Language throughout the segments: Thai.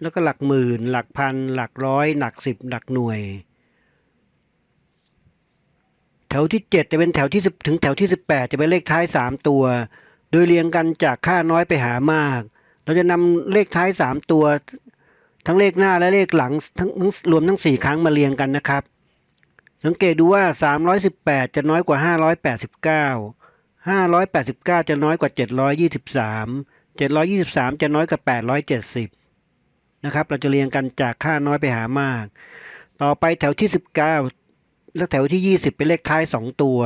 แล้วก็หลักหมื่น หลักพัน หลักร้อย หลักสิบ หลักหน่วย แถวที่ 7 จะเป็นแถวที่ 10 ถึงแถวที่ 18 จะเป็นเลขท้าย 3 ตัว โดยเรียงกันจากค่าน้อยไปหามาก เราจะนำเลขท้าย 3 ตัว ทั้งเลขหน้าและเลขหลังทั้งทั้งรวมทั้ง 4 ครั้งมาเรียงกันนะครับ สังเกตดูว่า 318 จะน้อยกว่า 589 589 จะน้อยกว่า 723 723 จะน้อยกว่า 870 นะครับ เราจะเรียงกันจากค่าน้อยไปหามาก ต่อไปแถวที่ 19 และแถวที่ 20 เป็นเลขท้าย 2 ตัว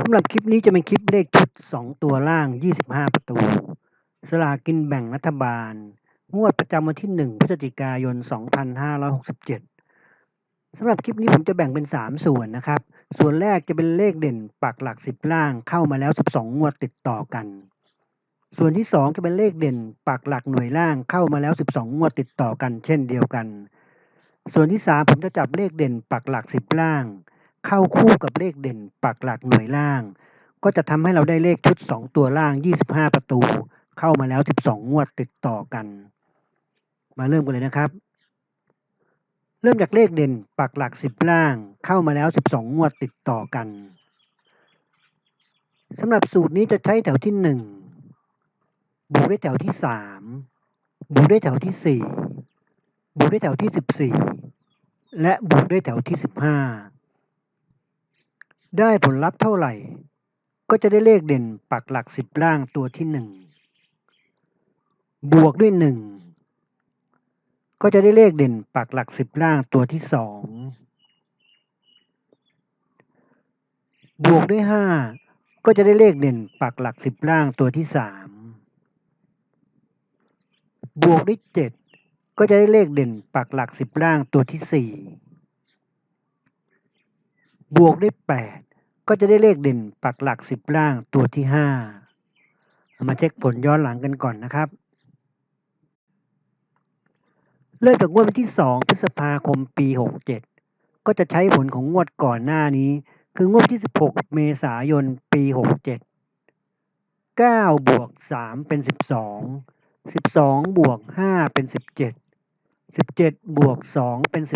สำหรับคลิปนี้จะเป็นคลิปเลขชุด 2 ตัวล่าง 25 ประตู สลากินแบ่งรัฐบาล งวดประจำวันที่ 1 พฤศจิกายน 2567สำหรับคลิปนี้ผมจะแบ่งเป็น 3 ส่วนนะครับ ส่วนแรกจะเป็นเลขเด่นปักหลัก 10 ล่างเข้ามาแล้ว 12 งวดติดต่อกัน ส่วนที่ 2 จะเป็นเลขเด่นปักหลักหน่วยล่างเข้ามาแล้ว 12 งวดติดต่อกันเช่นเดียวกัน ส่วนที่ 3 ผมจะจับเลขเด่นปักหลัก 10 ล่าง เข้าคู่กับเลขเด่นปักหลักหน่วยล่าง ก็จะทำให้เราได้เลขชุด 2 ตัวล่าง 25 ประตู เข้ามาแล้ว 12 งวดติดต่อกัน มาเริ่มกันเลยนะครับ เริ่มจากเลขเด่นปักหลัก 10 ล่าง เข้ามาแล้ว 12 งวดติดต่อกันสำหรับสูตรนี้จะใช้แถวที่ 1 บวกด้วยแถวที่3บวกด้วยแถวที่4บวกด้วยแถวที่14และบวกด้วยแถวที่15ได้ผลลัพธ์เท่าไหร่ ก็จะได้เลขเด่นปักหลัก10ล่างตัวที่1บวกด้วย1ก็จะได้เลขเด่นปักหลัก10ล่างตัวที่2บวกด้วย5ก็จะได้เลขเด่นปักหลัก10ล่างตัวที่3 บวกด้วย7ก็จะได้เลขเด่นปักหลัก10ล่างตัวที่4บวกด้วย8ก็จะได้เลขเด่นปักหลัก10ล่างตัวที่5เอามาเช็คผลย้อนหลังกันก่อนนะครับ เริ่มจากงวดวันที่2พฤษภาคมปี67ก็จะใช้ผลของงวดก่อนหน้านี้ คืองวดที่16เมษายนปี67 9บวก3เป็น12 12บ วก5เป็น17 17บวก2เป็น19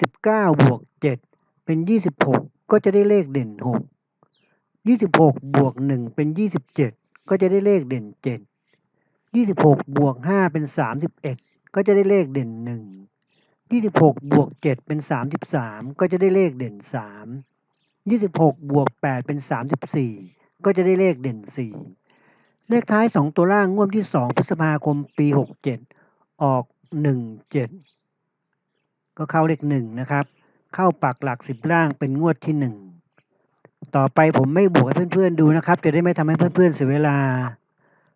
19บวก7เป็น26ก็จะได้เลขเด่น6 26บวก1เป็น27ก็จะได้เลขเด่น7 26บวก5เป็น31ก็จะได้เลขเด่น1 26บวก7เป็น33ก็จะได้เลขเด่น3 26บวก8เป็น34ก็จะได้เลขเด่น4 เลขท้ายสองตัวล่างงวดที่สองพฤษภาคมปีหกเจ็ดออกหนึ่งเจ็ดก็เข้าเลขหนึ่งนะครับ เข้าปักหลักสิบล่างเป็นงวดที่หนึ่งต่อไปผมไม่บวกให้เพื่อนๆดูนะครับ จะได้ไม่ทำให้เพื่อนๆเสียเวลา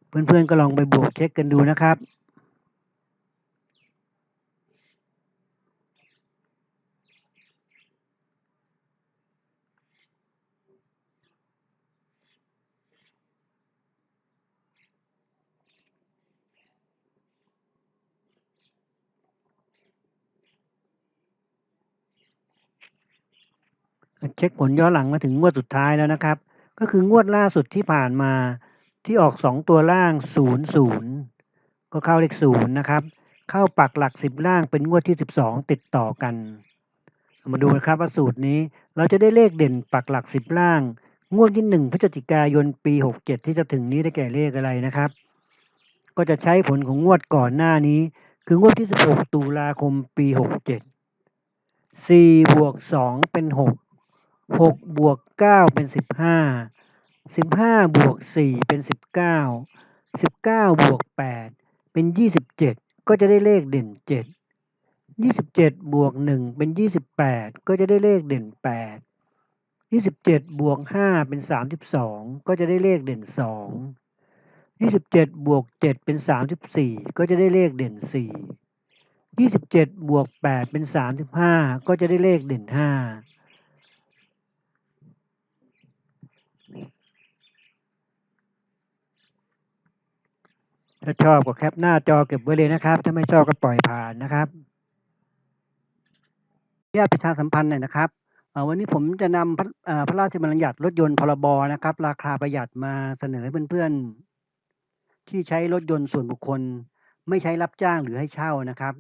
เพื่อนๆก็ลองไปบวกเช็คกันดูนะครับ เช็คผลย้อนหลังมาถึงงวดสุดท้ายแล้วนะครับ ก็คืองวดล่าสุดที่ผ่านมาที่ออก 2 ตัวล่าง 0 0 ก็เข้าเลข0นะครับ เข้าปักหลัก 10 ล่างเป็นงวดที่ 12 ติดต่อกัน มาดูนะครับว่าสูตรนี้เราจะได้เลขเด่นปักหลัก 10 ล่าง งวดที่ 1 พฤศจิกายนปี 67 ที่จะถึงนี้ได้แก่เลขอะไรนะครับ ก็จะใช้ผลของงวดก่อนหน้านี้ คืองวดที่ 16 ตุลาคมปี 67 4บวก2เป็น 6 6บวก9เป็น15 15บวก4เป็น19 19บวก8เป็น27ก็จะได้เลขเด่น7 27บวก1เป็น28ก็จะได้เลขเด่น8 27บวก5เป็น32ก็จะได้เลขเด่น2 27บวก7เป็น34ก็จะได้เลขเด่น4 27บวก8เป็น35ก็จะได้เลขเด่น5 ถ้าชอบก็แคปหน้าจอเก็บไว้เลยนะครับ ถ้าไม่ชอบก็ปล่อยผ่านนะครับญาตประชาสัมพันธ์หน่อยนะครับวันนี้ผมจะนำพระเอ่อพระราชบัญญัติรถยนต์พรบนะครับ ราคาประหยัดมาเสนอให้เพื่อนๆ ที่ใช้รถยนต์ส่วนบุคคล ไม่ใช้รับจ้างหรือให้เช่านะครับ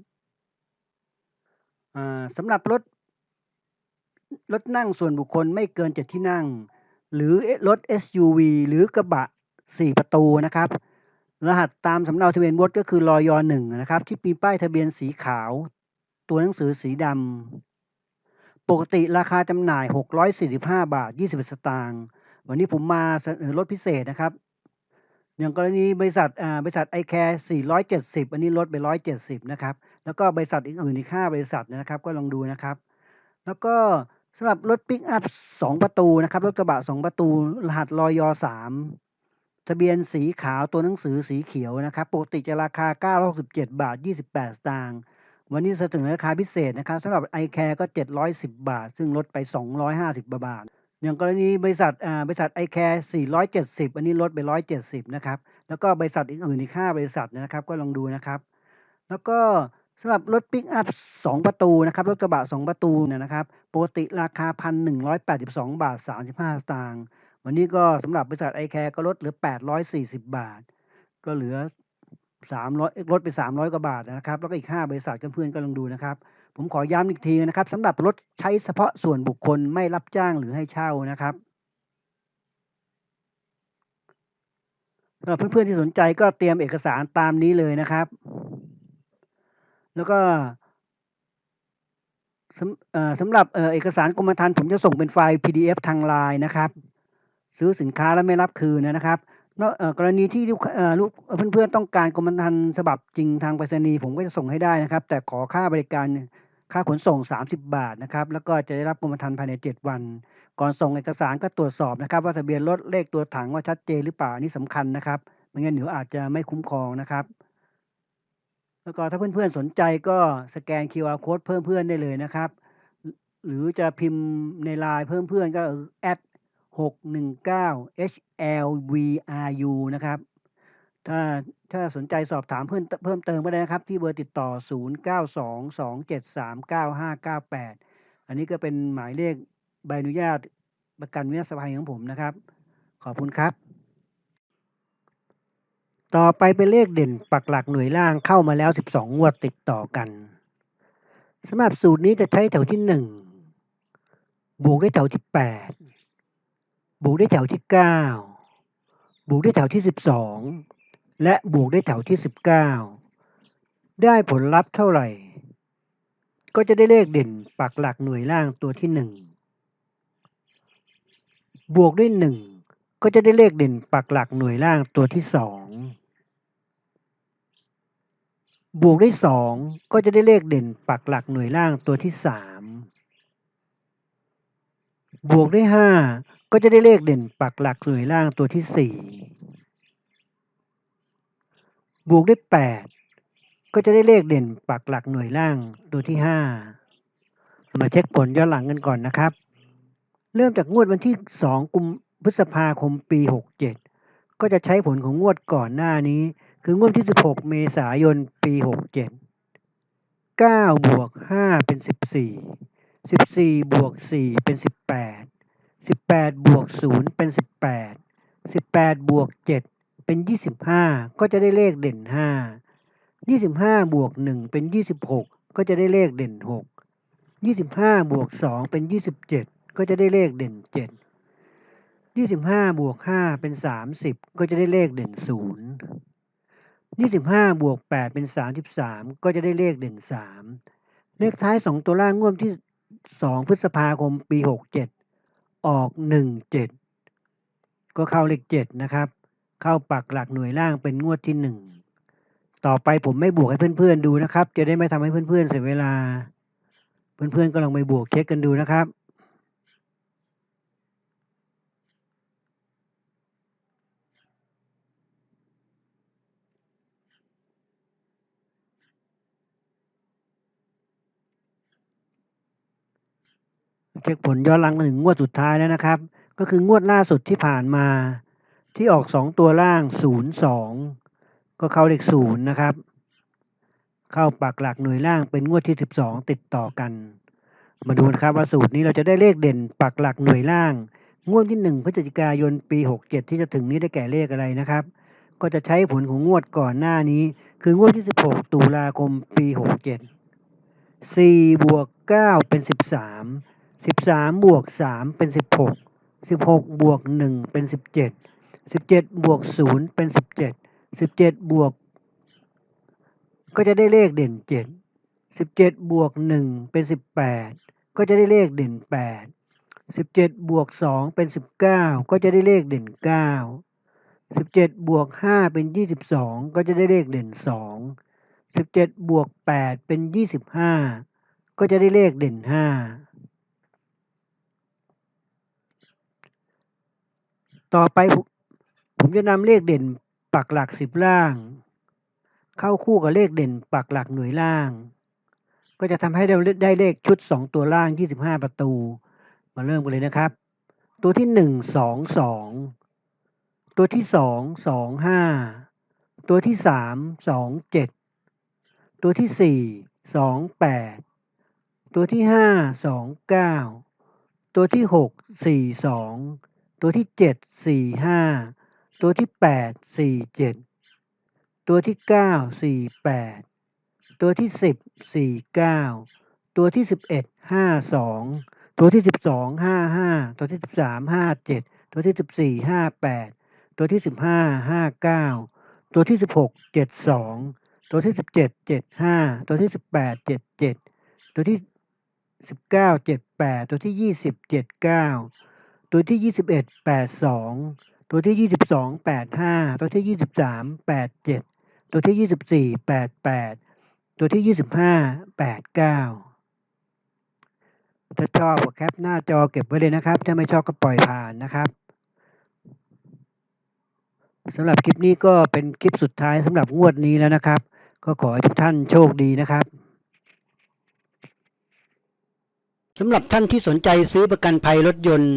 สำหรับรถรถนั่งส่วนบุคคลไม่เกินเจ็ดที่นั่ง หรือรถ SUV หรือกระบะสี่ประตูนะครับ รหัสตามสำเนาทะเบียนรถก็คือรอยอหนึ่งนะครับ ที่มีป้ายทะเบียนสีขาว ตัวหนังสือสีดำปกติราคาจำหน่าย 645 บาท 20 สตางค์วันนี้ผมมาเสนอลดพิเศษนะครับ อย่างกรณีบริษัทอ่าบริษัทไอแคร์470 อันนี้ลดไป 170 นะครับ แล้วก็บริษัทอื่นอีก 5 บริษัทนะครับ ก็ลองดูนะครับ แล้วก็สำหรับรถปิกอัพ 2 ประตูนะครับ รถกระบะ 2 ประตู รหัสรอยอ3 ทะเบียนสีขาวตัวหนังสือสีเขียวนะครับปกติจะราคา 967 บาท 28 สตางค์วันนี้เสนอราคาพิเศษนะครับสำหรับ i c a r e ก็ 710 บาท ซึ่งลดไป 250 บาท อย่างกรณีบริษัทอ่าบริษัท i c a r e 470 อันนี้ลดไป 170 นะครับ แล้วก็บริษัทอื่นอีก 5 บริษัทนะครับก็ลองดูนะครับ แล้วก็สำหรับรถปิกอัพ 2 ประตูนะครับรถกระบะ 2 ประตูเนี่ยนะครับปกติราคา 1,182 บาท 35 สตางค์ วันนี้ก็สำหรับบริษัท i c a r e ก็ลดเหลือ 840 บาท ก็เหลือ 300ลดไป 300 กว่าบาทนะครับ แล้วก็อีก 5 บริษัทเพื่อนๆก็ลองดูนะครับ ผมขอย้ำอีกทีนะครับสำหรับรถใช้เฉพาะส่วนบุคคลไม่รับจ้างหรือให้เช่านะครับสำหรับเพื่อนๆที่สนใจก็เตรียมเอกสารตามนี้เลยนะครับ แล้วก็สำสำหรับเอกสารกรมธรรม์ผมจะส่งเป็นไฟล์ PDF ทางไลน์นะครับ ซื้อสินค้าแล้วไม่รับคืนนะครับนอกรณีที่ลูกเอ่อลูกเพื่อนๆต้องการกรมธรรม์ฉบับจริงทางไปรษณีย์ผมก็จะส่งให้ได้นะครับ แต่ขอค่าบริการค่าขนส่ง 30 บาทนะครับแล้วก็จะได้รับกรมธรรม์ภายใน 7 วัน ก่อนส่งเอกสารก็ตรวจสอบนะครับ ว่าทะเบียนรถเลขตัวถังว่าชัดเจนหรือเปล่านนี้สำคัญนะครับไม่งั้นเดี๋ยวอาจจะไม่คุ้มครองนะครับ แล้วก็ถ้าเพื่อนๆสนใจก็สแกน QR code เพิ่มเพื่อนได้เลยนะครับ หรือจะพิมพ์ในไลน์เพิ่มเพื่อนก็แอด 619 HLVRU นะครับ ถ้าถ้าสนใจสอบถามเพิ่มเพิ่มเติมก็ได้นะครับ ที่เบอร์ติดต่อ 0922739598 อันนี้ก็เป็นหมายเลขใบอนุญาตประกันวินาศภัยของผมนะครับ ขอบคุณครับ ต่อไปเป็นเลขเด่นปักหลักหน่วยล่างเข้ามาแล้ว 12 งวดติดต่อกันสำหรับสูตรนี้จะใช้แถวที่ 1 บวกด้วยแถวที่ 8 บวกด้วยแถวที่ 9 บวกด้วยแถวที่ 12 และบวกด้วยแถวที่ 19 ได้ผลลัพธ์เท่าไหร่ ก็จะได้เลขเด่นปักหลักหน่วยล่างตัวที่ 1 บวกด้วย 1 ก็จะได้เลขเด่นปักหลักหน่วยล่างตัวที่ 2 บวกด้วย 2 ก็จะได้เลขเด่นปักหลักหน่วยล่างตัวที่ 3 บวกด้วย 5 ก็จะได้เลขเด่นปักหลักหน่วยล่างตัวที่ 4 บวกด้วย 8 ก็จะได้เลขเด่นปักหลักหน่วยล่างตัวที่ 5 มาเช็คผลย้อนหลังกันก่อนนะครับ เริ่มจากงวดวันที่ 2 กุมพฤษภาคมปี 67 ก็จะใช้ผลของงวดก่อนหน้านี้ คืองวดที่ 16 เมษายนปี 67 9 บวก 5 เป็น 14สิบสี่บวกสี่เป็นสิบแปด สิบแปดบวกศูนย์เป็นสิบแปดสิบแปดบวกเจ็ดเป็นยี่สิบห้าก็จะได้เลขเด่นห้ายี่สิบห้าบวกหนึ่งเป็นยี่สิบหกก็จะได้เลขเด่นหกยี่สิบห้าบวกสองเป็นยี่สิบเจ็ดก็จะได้เลขเด่นเจ็ดยี่สิบห้าบวกห้าเป็นสามสิบก็จะได้เลขเด่นศูนย์ยี่สิบห้าบวกแปดเป็นสามสิบสามก็จะได้เลขเด่นสามเลขท้ายสองตัวล่างงวดที่สองพฤษภาคมปีหกเจ็ด ออกหนึ่งเจ็ดก็เข้าเลขเจ็ดนะครับ เข้าปักหลักหน่วยล่างเป็นงวดที่หนึ่งต่อไปผมไม่บวกให้เพื่อนๆดูนะครับ จะได้ไม่ทำให้เพื่อนๆเสียเวลา เพื่อนๆก็ลองไปบวกเช็คกันดูนะครับ เช็คผลย้อนหลังมาถึงงวดสุดท้ายแล้วนะครับ ก็คืองวดล่าสุดที่ผ่านมา ที่ออกสองตัวล่างศูนย์สองก็เข้าเลขศูนย์นะครับ เข้าปักหลักหน่วยล่างเป็นงวดที่สิบสองติดต่อกัน มาดูนะครับว่าสูตรนี้เราจะได้เลขเด่นปักหลักหน่วยล่าง งวดที่หนึ่งพฤศจิกายนปีหกเจ็ดที่จะถึงนี้ได้แก่เลขอะไรนะครับ ก็จะใช้ผลของงวดก่อนหน้านี้ คืองวดที่สิบหกตุลาคมปีหกเจ็ดสี่บวกเก้าเป็นสิบ สิบสามบวกสามเป็นสิบหกสิบหกบวกหนึ่งเป็นสิบเจ็ดสิบเจ็ดบวกศูนย์เป็นสิบเจ็ดสิบเจ็ดบวก ก็จะได้เลขเด่นเจ็ดสิบเจ็ดบวกหนึ่งเป็นสิบแปดก็จะได้เลขเด่นแปดสิบเจ็ดบวกสองเป็นสิบเก้าก็จะได้เลขเด่นเก้าสิบเจ็ดบวกห้าเป็นยี่สิบสองก็จะได้เลขเด่นสองสิบเจ็ดบวกแปดเป็นยี่สิบห้าก็จะได้เลขเด่นห้า ต่อไปผมจะนำเลขเด่นปักหลักสิบล่าง เข้าคู่กับเลขเด่นปักหลักหน่วยล่าง ก็จะทำให้เราได้เลขชุดสองตัวล่างยี่สิบห้าประตู มาเริ่มกันเลยนะครับ ตัวที่หนึ่งสองสองตัวที่สองสองห้าตัวที่สามสองเจ็ดตัวที่สี่สองแปดตัวที่ห้าสองเก้าตัวที่หกสี่สอง ตัวที่เจ็ดสี่ห้าตัวที่แปดสี่เจ็ดตัวที่เก้าสี่แปดตัวที่สิบสี่เก้าตัวที่สิบเอ็ดห้าสองตัวที่สิบสองห้าห้าตัวที่สิบสามห้าเจ็ดตัวที่สิบสี่ห้าแปดตัวที่สิบห้าห้าเก้าตัวที่สิบหกเจ็ดสองตัวที่สิบเจ็ดเจ็ดห้าตัวที่สิบแปดเจ็ดเจ็ดตัวที่สิบเก้าเจ็ดแปดตัวที่ยี่สิบเจ็ดเก้า ตัวที่ยี่สิบเอ็ดแปดสองตัวที่ยี่สิบสองแปดห้าตัวที่ยี่สิบสามแปดเจ็ดตัวที่ยี่สิบสี่แปดแปดตัวที่ยี่สิบห้าแปดเก้าถ้าชอบก็แคปหน้าจอเก็บไว้เลยนะครับ ถ้าไม่ชอบก็ปล่อยผ่านนะครับสำหรับคลิปนี้ก็เป็นคลิปสุดท้ายสำหรับงวดนี้แล้วนะครับ ก็ขอให้ทุกท่านโชคดีนะครับสำหรับท่านที่สนใจซื้อประกันภัยรถยนต์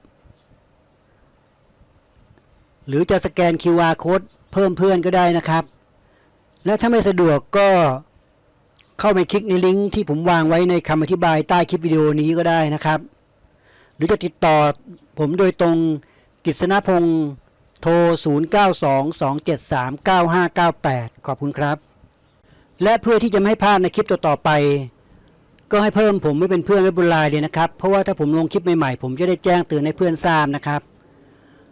หรือจะสแกน QR Code เพิ่มเพื่อนก็ได้นะครับ และถ้าไม่สะดวกก็เข้าไปคลิกในลิงก์ที่ผมวางไว้ในคำอธิบายใต้คลิปวิดีโอนี้ก็ได้นะครับ หรือจะติดต่อผมโดยตรงกฤษณพงศ์โทร 0922739598 ขอบคุณครับ และเพื่อที่จะไม่ให้พลาดในคลิปต่อๆไป ก็ให้เพิ่มผมไม่เป็นเพื่อนไว้บนไลน์เลยนะครับ เพราะว่าถ้าผมลงคลิปใหม่ๆ ผมจะได้แจ้งเตือนให้เพื่อนทราบนะครับ